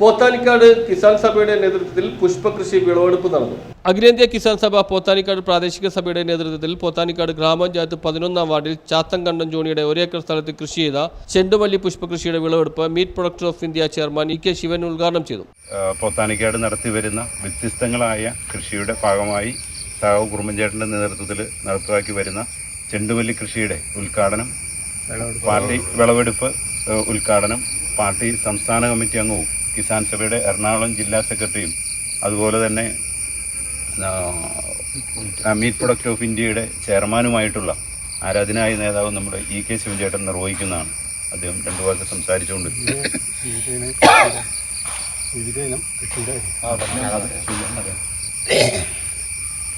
പോത്താനിക്കാട് കിസാൻ സഭയുടെ നേതൃത്വത്തിൽ പുഷ്പകൃഷി വിളവെടുപ്പ് നടന്നു. അഖിലേന്ത്യാ കിസാൻ സഭ പോത്താനിക്കാട് പ്രാദേശിക സഭയുടെ നേതൃത്വത്തിൽ പോത്താനിക്കാട് ഗ്രാമപഞ്ചായത്ത് പതിനൊന്നാം വാർഡിൽ ചാത്തങ്കണ്ടം ജോണിയുടെ ഒരേക്കർ സ്ഥലത്ത് കൃഷി ചെയ്ത ചെണ്ടുമല്ലി പുഷ്പകൃഷിയുടെ വിളവെടുപ്പ് meet producer of India chairman E K Sivan ഉദ്ഘാടനം ചെയ്തു. പോത്താനിക്കാട് നടത്തിവരുന്ന വ്യത്യസ്തങ്ങളായ കൃഷിയുടെ ഭാഗമായി സാഹു കുറുമ്പൻചേട്ടന്റെ നേതൃത്വത്തിൽ നടപ്പിലാക്കി വരുന്ന ചെണ്ടുമല്ലി കൃഷിയുടെ ഉദ്ഘാടനം പാർട്ടി വിളവെടുപ്പ് ഉദ്ഘാടനം പാർട്ടി സംസ്ഥാന കമ്മിറ്റി അംഗവും കിസാൻ സഭയുടെ എറണാകുളം ജില്ലാ സെക്രട്ടറിയും അതുപോലെ തന്നെ മീറ്റ് പ്രൊഡക്റ്റ് ഓഫ് ഇന്ത്യയുടെ ചെയർമാനുമായിട്ടുള്ള ആരാധനായ നേതാവ് നമ്മുടെ ഇ കെ ശിവചേട്ടൻ നിർവഹിക്കുന്നതാണ്. അദ്ദേഹം രണ്ടു വാക്ക് സംസാരിച്ചുകൊണ്ട്.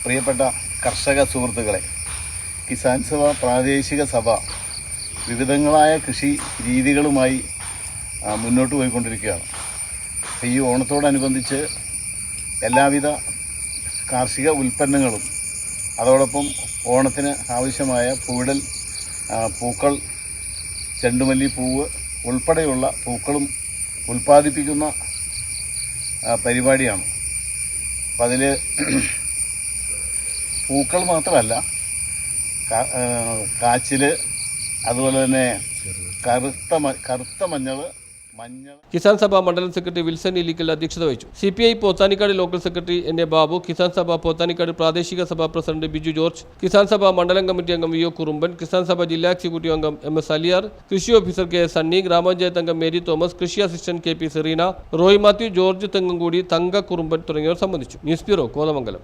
പ്രിയപ്പെട്ട കർഷക സുഹൃത്തുക്കളെ കിസാൻ സഭ പ്രാദേശിക സഭ വിവിധങ്ങളായ കൃഷി രീതികളുമായി മുന്നോട്ട് പോയിക്കൊണ്ടിരിക്കുകയാണ്. ഈ ഓണത്തോടനുബന്ധിച്ച് എല്ലാവിധ കാർഷിക ഉൽപ്പന്നങ്ങളും അതോടൊപ്പം ഓണത്തിന് ആവശ്യമായ പൂടൽ ആ, പൂക്കൾ ചെണ്ടുമല്ലി പൂവ് ഉൾപ്പെടെയുള്ള പൂക്കളും ഉൽപ്പാദിപ്പിക്കുന്ന പരിപാടിയാണ്. അപ്പം അതിൽ പൂക്കൾ മാത്രമല്ല കാച്ചിൽ അതുപോലെ തന്നെ കറുത്ത കറുത്ത മഞ്ഞൾ കിസാൻ സഭ മണ്ഡലം സെക്രട്ടറി വിൽസൺ ഇലിക്കൽ അധ്യക്ഷത വഹിച്ചു. C P I Pothanikkad local secretary N A Babu Kisan Sabha Pothanikkad പ്രാദേശിക സഭാ പ്രസിഡന്റ് ബിജു ജോർജ് കിസാൻ സഭ മണ്ഡലം കമ്മിറ്റി അംഗം വി ഒ കുറുമ്പൻ കിസാൻ സഭ ജില്ലാ എക്സിക്യൂട്ടീവ് അംഗം എം എസ് അലിയാർ കൃഷി ഓഫീസർ കെ എസ് സണ്ണി ഗ്രാമപഞ്ചായത്ത് അംഗം മേരി തോമസ് കൃഷി assistant K P Sereena Roy Mathew George Thengumkoodi Thanka Kurumban തുടങ്ങിയവർ സംബന്ധിച്ചു. News bureau Kothamangalam.